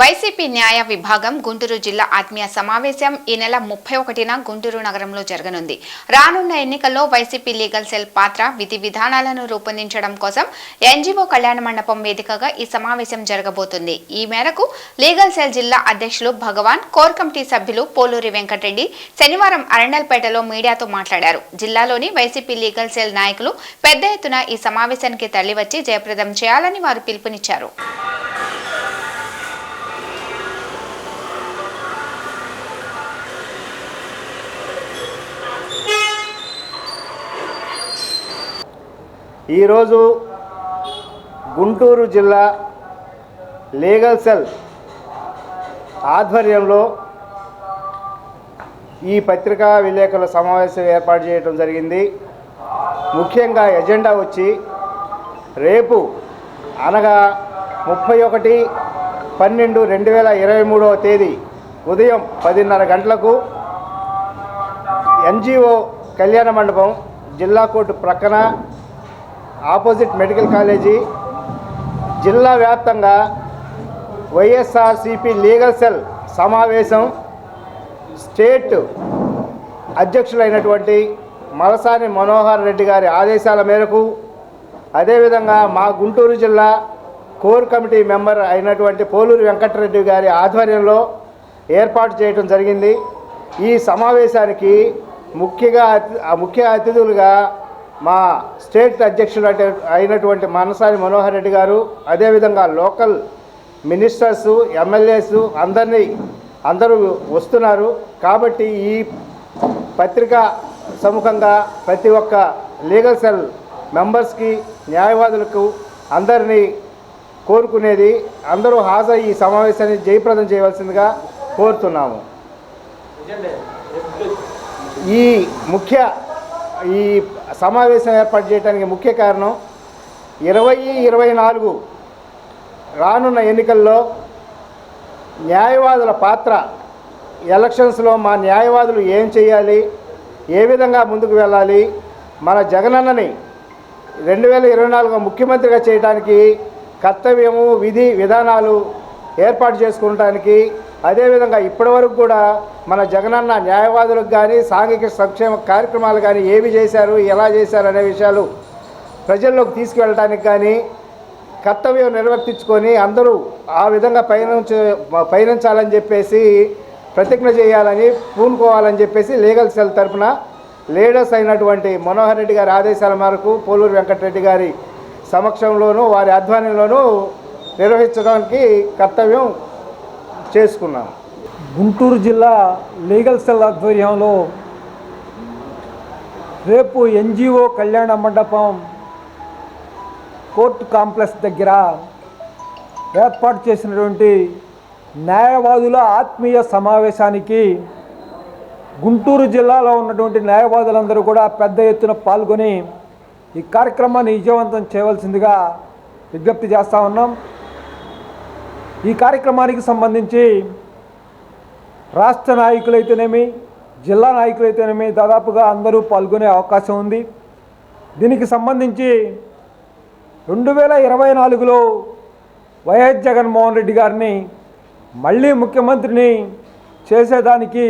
YCP న్యాయ విభాగం గుంటూరు జిల్లా ఆత్మీయ సమావేశం ఈ నెల ముప్పై ఒకటిన గుంటూరు నగరంలో జరగనుంది. రానున్న ఎన్నికల్లో వైసీపీ లీగల్ సెల్ పాత్ర విధి విధానాలను రూపొందించడం కోసం ఎన్జీఓ కళ్యాణ మండపం వేదికగా ఈ సమావేశం జరగబోతుంది. ఈ మేరకు లీగల్ సెల్ జిల్లా అధ్యక్షులు భగవాన్ కోర్ కమిటీ సభ్యులు పోలూరి వెంకటరెడ్డి శనివారం అరండల్పేటలో మీడియాతో మాట్లాడారు. జిల్లాలోని వైసీపీ లీగల్ సెల్ నాయకులు పెద్ద ఎత్తున ఈ సమావేశానికి తరలివచ్చి జయప్రదం చేయాలని వారు పిలుపునిచ్చారు. ఈరోజు గుంటూరు జిల్లా లీగల్ సెల్ ఆధ్వర్యంలో ఈ పత్రికా విలేకరుల సమావేశం ఏర్పాటు చేయడం జరిగింది. ముఖ్యంగా ఎజెండా వచ్చి రేపు అనగా ముప్పై ఒకటి పన్నెండు రెండు వేల ఇరవై మూడవ తేదీ ఉదయం పదిన్నర గంటలకు ఎన్జిఓ కళ్యాణ మండపం జిల్లా కోర్టు ప్రక్కన ఆపోజిట్ మెడికల్ కాలేజీ జిల్లా వ్యాప్తంగా వైఎస్ఆర్సిపి లీగల్ సెల్ సమావేశం స్టేట్ అధ్యక్షులైనటువంటి మలసాని మనోహర్ రెడ్డి గారి ఆదేశాల మేరకు అదేవిధంగా మా గుంటూరు జిల్లా కోర్ కమిటీ మెంబర్ అయినటువంటి పోలూరు వెంకటరెడ్డి గారి ఆధ్వర్యంలో ఏర్పాటు చేయడం జరిగింది. ఈ సమావేశానికి ముఖ్యంగా ముఖ్య అతిథులుగా మా స్టేట్ అధ్యక్షుడు అంటే అయినటువంటి మనసాని మనోహర్ రెడ్డి గారు అదేవిధంగా లోకల్ మినిస్టర్స్ ఎమ్మెల్యేస్ అందరినీ అందరూ వస్తున్నారు. కాబట్టి ఈ పత్రిక సముఖంగా ప్రతి ఒక్క లీగల్ సెల్ మెంబర్స్కి న్యాయవాదులకు అందరినీ కోరుకునేది అందరూ హాజరు ఈ సమావేశాన్ని జయప్రదం చేయవలసిందిగా కోరుతున్నాము. ఈ ముఖ్య ఈ సమావేశం ఏర్పాటు చేయడానికి ముఖ్య కారణం ఇరవై ఇరవై నాలుగు రానున్న ఎన్నికల్లో న్యాయవాదుల పాత్ర ఎలక్షన్స్లో మా న్యాయవాదులు ఏం చేయాలి ఏ విధంగా ముందుకు వెళ్ళాలి మన జగనన్నని రెండు వేల ఇరవై నాలుగు ముఖ్యమంత్రిగా చేయడానికి కర్తవ్యము విధి విధానాలు ఏర్పాటు చేసుకోవడానికి అదేవిధంగా ఇప్పటివరకు కూడా మన జగనన్న న్యాయవాదులకు కానీ సాంఘిక సంక్షేమ కార్యక్రమాలు కానీ ఏవి చేశారు ఎలా చేశారు అనే విషయాలు ప్రజల్లోకి తీసుకువెళ్ళడానికి కానీ కర్తవ్యం నిర్వర్తించుకొని అందరూ ఆ విధంగా పయనించ పయనించాలని చెప్పేసి ప్రతిజ్ఞ చేయాలని పూనుకోవాలని చెప్పేసి లీగల్ సెల్ తరపున లీడర్స్ అయినటువంటి మనోహర్ రెడ్డి గారి ఆదేశాల మేరకు పోలూరు వెంకటరెడ్డి గారి సమక్షంలోనూ వారి ఆధ్వర్యంలోనూ నిర్వహించడానికి కర్తవ్యం చేసుకున్నారు. గుంటూరు జిల్లా లీగల్ సెల్ ఆధ్వర్యంలో రేపు ఎన్జిఓ కళ్యాణ మండపం కోర్టు కాంప్లెక్స్ దగ్గర ఏర్పాటు చేసినటువంటి న్యాయవాదుల ఆత్మీయ సమావేశానికి గుంటూరు జిల్లాలో ఉన్నటువంటి న్యాయవాదులందరూ కూడా పెద్ద ఎత్తున పాల్గొని ఈ కార్యక్రమాన్ని విజయవంతం చేయవలసిందిగా విజ్ఞప్తి చేస్తూ ఉన్నాం. ఈ కార్యక్రమానికి సంబంధించి రాష్ట్ర నాయకులైతేనేమి జిల్లా నాయకులైతేనేమి దాదాపుగా అందరూ పాల్గొనే అవకాశం ఉంది. దీనికి సంబంధించి రెండు వేల ఇరవై నాలుగులో వైఎస్ జగన్మోహన్ రెడ్డి గారిని మళ్ళీ ముఖ్యమంత్రిని చేసేదానికి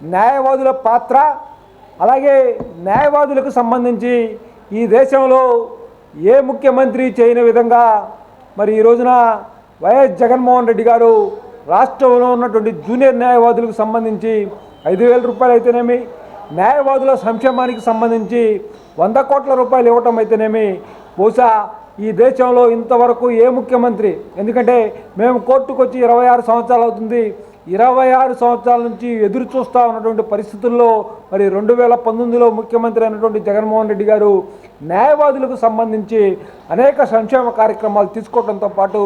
న్యాయవాదుల పాత్ర అలాగే న్యాయవాదులకు సంబంధించి ఈ దేశంలో ఏ ముఖ్యమంత్రి చేయని విధంగా మరి ఈ రోజున వైఎస్ జగన్మోహన్ రెడ్డి గారు రాష్ట్రంలో ఉన్నటువంటి జూనియర్ న్యాయవాదులకు సంబంధించి ఐదు వేల రూపాయలు అయితేనేమి న్యాయవాదుల సంక్షేమానికి సంబంధించి వంద కోట్ల రూపాయలు ఇవ్వటం అయితేనేమి బహుశా ఈ దేశంలో ఇంతవరకు ఏ ముఖ్యమంత్రి ఎందుకంటే మేము కోర్టుకు వచ్చి ఇరవై ఆరు సంవత్సరాలు అవుతుంది ఇరవై ఆరు సంవత్సరాల నుంచి ఎదురు చూస్తూ ఉన్నటువంటి పరిస్థితుల్లో మరి రెండు వేల పంతొమ్మిదిలో ముఖ్యమంత్రి అయినటువంటి జగన్మోహన్ రెడ్డి గారు న్యాయవాదులకు సంబంధించి అనేక సంక్షేమ కార్యక్రమాలు తీసుకోవడంతో పాటు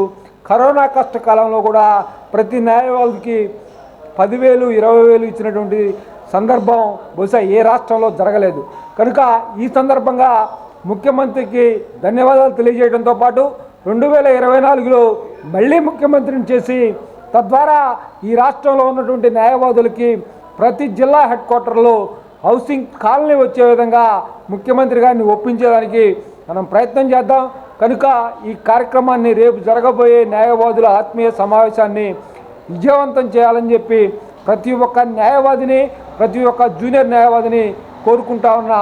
కరోనా కష్టకాలంలో కూడా ప్రతి న్యాయవాదికి పదివేలు ఇరవై వేలు ఇచ్చినటువంటి సందర్భం బహుశా ఏ రాష్ట్రంలో జరగలేదు. కనుక ఈ సందర్భంగా ముఖ్యమంత్రికి ధన్యవాదాలు తెలియజేయడంతో పాటు రెండు వేల ఇరవై నాలుగులో మళ్ళీ ముఖ్యమంత్రిని చేసి తద్వారా ఈ రాష్ట్రంలో ఉన్నటువంటి న్యాయవాదులకి ప్రతి జిల్లా హెడ్ క్వార్టర్లో హౌసింగ్ కాలనీ వచ్చే విధంగా ముఖ్యమంత్రి గారిని ఒప్పించేదానికి మనం ప్రయత్నం చేద్దాం. కనుక ఈ కార్యక్రమాన్ని రేపు జరగబోయే న్యాయవాదుల ఆత్మీయ సమావేశాన్ని విజయవంతం చేయాలని చెప్పి ప్రతి ఒక్క న్యాయవాదిని ప్రతి ఒక్క జూనియర్ న్యాయవాదిని కోరుకుంటా ఉన్నా.